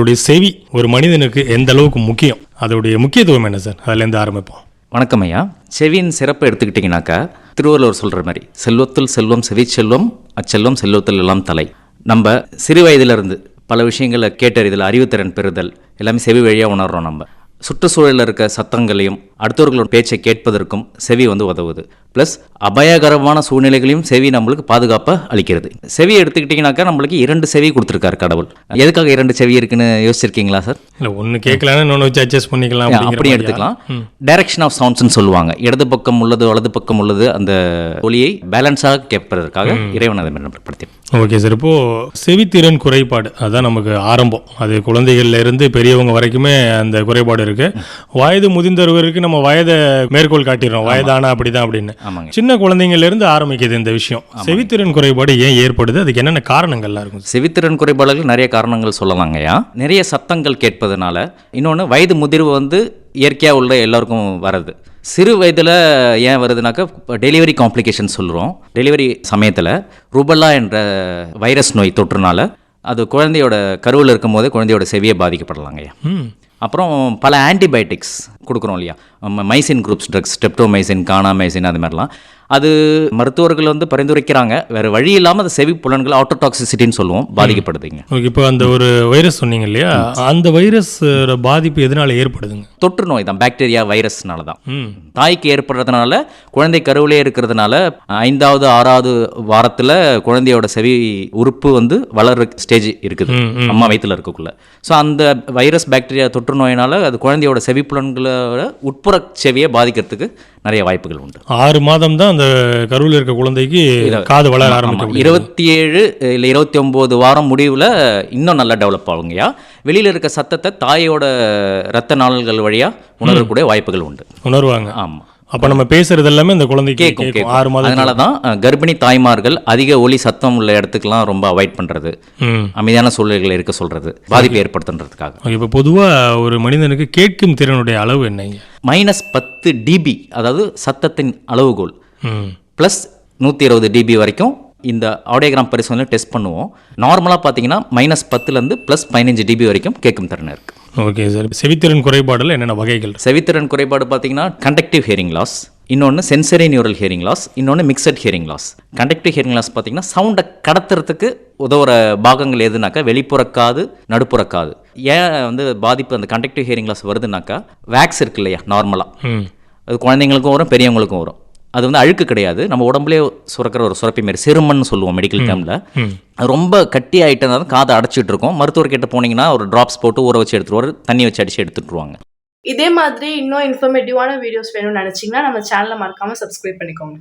உங்களுடைய செவி ஒரு மனிதனுக்கு எந்த அளவுக்கு முக்கியம்? அதோடைய முக்கியத்துவம் என்ன சார்? அதுலேருந்து ஆரம்பிப்போம். வணக்கம் ஐயா. செவியின் சிறப்பை எடுத்துக்கிட்டிங்கனாக்கா திருவள்ளுவர் சொல்கிற மாதிரி செல்வத்தில் செல்வம் செவி செல்வம் அச்செல்வம் செல்வத்தில் எல்லாம் தலை. நம்ம சிறு வயதிலிருந்து பல விஷயங்களை கேட்டறிதல் அறிவுத்திறன் பெறுதல் எல்லாமே செவி வழியாக உணர்றோம் நம்ம. சுற்றுச்சூழலில் இருக்க சத்தங்களையும் அடுத்தவர்களோட பேச்சை கேட்பதற்கும் செவி வந்து உதவுது. ப்ளஸ் அபாயகரமான சூழ்நிலைகளையும் செவி நம்மளுக்கு பாதுகாப்பை அளிக்கிறது. செவி எடுத்துக்கிட்டிங்கனாக்கா நம்மளுக்கு இரண்டு செவி கொடுத்துருக்காரு கடவுள். எதுக்காக இரண்டு செவி இருக்குன்னு யோசிச்சிருக்கீங்களா சார்? இல்லை ஒன்று கேட்கலான்னு இன்னொன்று வச்சு அட்ஜஸ்ட் பண்ணிக்கலாம் அப்படி மாதிரியா? எடுத்துக்கலாம். டைரக்ஷன் ஆஃப் சவுண்ட்ஸ்னு சொல்லுவாங்க. இடது பக்கம் உள்ளது வலது பக்கம் உள்ளது அந்த ஒலியை பேலன்ஸாக கேட்பதற்காக இறைவன் அதை மேம்படுத்தி ஓகே சார். இப்போ செவித்திறன் குறைபாடு அதான் நமக்கு ஆரம்பம். அது குழந்தைகள்ல இருந்து பெரியவங்க வரைக்குமே அந்த குறைபாடு இருக்கு. வயது முதிர்ந்தவருக்கு நம்ம வயதை மேற்கோள் காட்டிடுறோம். வயதானா அப்படிதான் அப்படின்னு. ஆமாங்க சின்ன குழந்தைங்கள்ல இருந்து ஆரம்பிக்குது இந்த விஷயம். செவித்திறன் குறைபாடு ஏன் ஏற்படுது? அதுக்கு என்னென்ன காரணங்கள்லாம் இருக்கும்? செவித்திறன் குறைபாடுகள் நிறைய காரணங்கள் சொல்லலாங்கய்யா. நிறைய சத்தங்கள் கேட்பதனால இன்னொன்று வயது முதிர்வு வந்து இயற்கையாக உள்ள எல்லாருக்கும் வருது சிறு வயதில் ஏன் வருதுனாக்கா டெலிவரி காம்ப்ளிகேஷன் சொல்கிறோம் டெலிவரி சமயத்தில் ருபல்லா என்ற வைரஸ் நோய் தொற்றுனால அது குழந்தையோட கருவில் இருக்கும் போதே குழந்தையோட செவியை பாதிக்கப்படலாங்கய்யா. ம். அப்புறம் பல ஆன்டிபயோட்டிக்ஸ் கொடுக்குறோம் இல்லையா? Mycin groups drugs streptomycin kanamycin அது மாதிரிலாம். அது மருத்துவர்கள் வந்து பரிந்துரைக்கிறாங்க. வேறு வழி இல்லாமல் அது செவி புலன்கள் ஆட்டோடாக்சிசிட்டின்னு சொல்லுவோம். பாதிக்கப்படுதுங்க. ஓகே இப்போ அந்த ஒரு வைரஸ் சொன்னீங்க இல்லையா? அந்த வைரஸ் பாதிப்பு எதனால ஏற்படுதுங்க? தொற்று நோய் தான் பாக்டீரியா வைரஸ்னால தான். தாய்க்கு ஏற்படுறதுனால குழந்தை கருவிலே இருக்கிறதுனால ஐந்தாவது ஆறாவது வாரத்தில் குழந்தையோட செவி உறுப்பு வந்து வளர்ற ஸ்டேஜ் இருக்குது. அம்மா வயித்துல இருக்கக்குள்ள. ஸோ அந்த வைரஸ் பாக்டீரியா தொற்று நோயினால அது குழந்தையோட செவி உட்புற செவியை பாதிக்கிறதுக்கு நிறைய வாய்ப்புகள் உண்டு. ஆறு மாதம் தான் அந்த கருவில் இருக்க குழந்தைக்கு காது வளர ஆரம்பிக்கும் இருபத்தி ஏழு இல்லை இருபத்தி ஒம்பது வாரம் முடிவில் இன்னும் நல்லா டெவலப் ஆகுங்கய்யா. வெளியில் இருக்க சத்தத்தை தாயோட ரத்த நாளங்கள் வழியாக உணரக்கூடிய வாய்ப்புகள் உண்டு. உணர்வாங்க. ஆமாம் அப்ப நம்ம பேசுறது எல்லாமே அந்த குழந்தைக்கு கேட்கும் கேட்கும் ஆறு மாதம் அதனால தான் கர்ப்பிணி தாய்மார்கள் அதிக ஒலி சத்தம் உள்ள இடத்துக்குலாம் ரொம்ப அவாய்ட் பண்ணுறது அமைதியான சூழ்நிலைகள் இருக்க சொல்கிறது பாதிப்பு ஏற்படுத்துன்றதுக்காக. இப்போ பொதுவா ஒரு மனிதனுக்கு கேட்கும் திறனுடைய அளவு என்னங்க மைனஸ் பத்து டிபி அதாவது சத்தத்தின் அளவுகோல். ப்ளஸ் நூற்றி இருபது டிபி வரைக்கும் இந்த ஆடியோகிராம் பரிசோதனை டெஸ்ட் பண்ணுவோம். நார்மலாக பார்த்தீங்கன்னா மைனஸ் பத்துலேருந்து ப்ளஸ் பதினஞ்சு டிபி வரைக்கும் கேட்கும் திறன் இருக்குது ஓகே சார் செவித்திறன் குறைபாடுல என்னென்ன வகைகள்? செவித்திறன் குறைபாடு பார்த்தீங்கன்னா கண்டக்டிவ் ஹியரிங் லாஸ் இன்னொன்று சென்சரி நியூரல் ஹியரிங் லாஸ் இன்னொன்று mixed hearing loss conductive hearing loss பார்த்தீங்கன்னா சவுண்டை கடத்துறதுக்கு உதவுற பாகங்கள் எதுனாக்கா வெளிப்புற காது நடுப்புற காது ஏன் வந்து பாதிப்பு அந்த கண்டக்டிவ் ஹியரிங் லாஸ் வருதுனாக்கா வேக்ஸ் இருக்கு இல்லையா நார்மலாக அது குழந்தைங்களுக்கும் வரும் பெரியவங்களுக்கும் வரும். அது வந்து அழுக்கு கிடையாது. நம்ம உடம்புலேயே சுரக்கிற ஒரு சுரப்பி மாரி சிறுமன்னு சொல்லுவோம் மெடிக்கல் டேர்மில் ரொம்ப கட்டி ஆகிட்டனா தான் காதை அடைச்சிட்டு இருக்கும். மருத்துவர்கிட்ட போனீங்கன்னா ஒரு ட்ராப்ஸ் போட்டு ஊற வச்சு எடுத்துருவாரு. தண்ணி வச்சு அடிச்சு எடுத்துட்டுருவாங்க. இதே மாதிரி இன்னும் இன்ஃபர்மேட்டிவான வீடியோஸ் வேணும்னு நினச்சிங்கன்னா நம்ம சேனலை மறக்காமல் சப்ஸ்கிரைப் பண்ணிக்கோங்க.